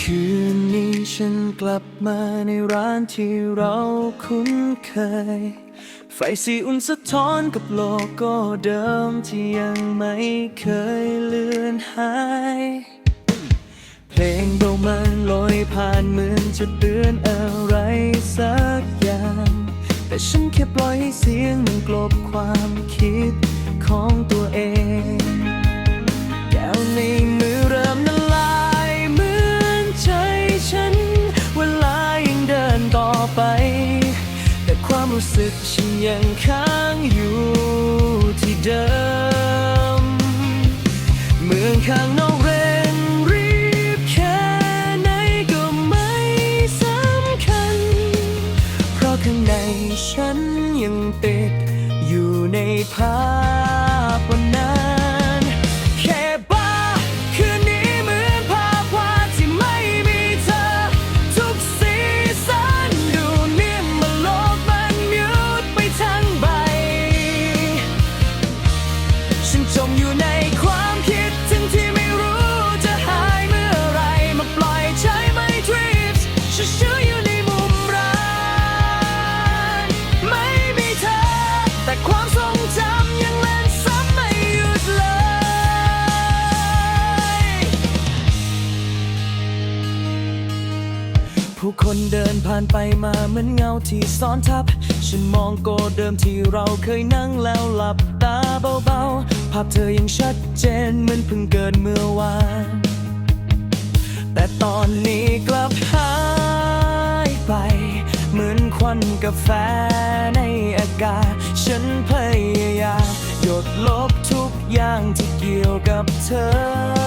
คืนนี้ฉันกลับมาในร้านที่เราคุ้นเคย ไฟสีอุ่นสะท้อนกับโลโก้เดิมที่ยังไม่เคยเลือนหาย เพลงเบามันลอยผ่านเหมือนจะเตือนอะไรสักอย่าง แต่ฉันแค่ปล่อยให้เสียงมันกลบความคิด สึกฉันยังค้างอยู่ที่เดิม เมืองข้างนอกเร่งรีบแค่ไหนก็ไม่สำคัญ เพราะข้างในฉันยังติดอยู่ในภาพวันนั้น ฉัน ผู้คนเดินผ่านไปมาเหมือนเงาที่ซ้อนทับ ฉันมองโกเดิมที่เราเคยนั่งแล้วหลับตาเบาๆ ภาพเธอยังชัดเจนเหมือนเพิ่งเกิดเมื่อวาน แต่ตอนนี้กลับหายไป เหมือนควันกาแฟในอากาศ ฉันพยายามหยดลบทุกอย่างที่เกี่ยวกับเธอ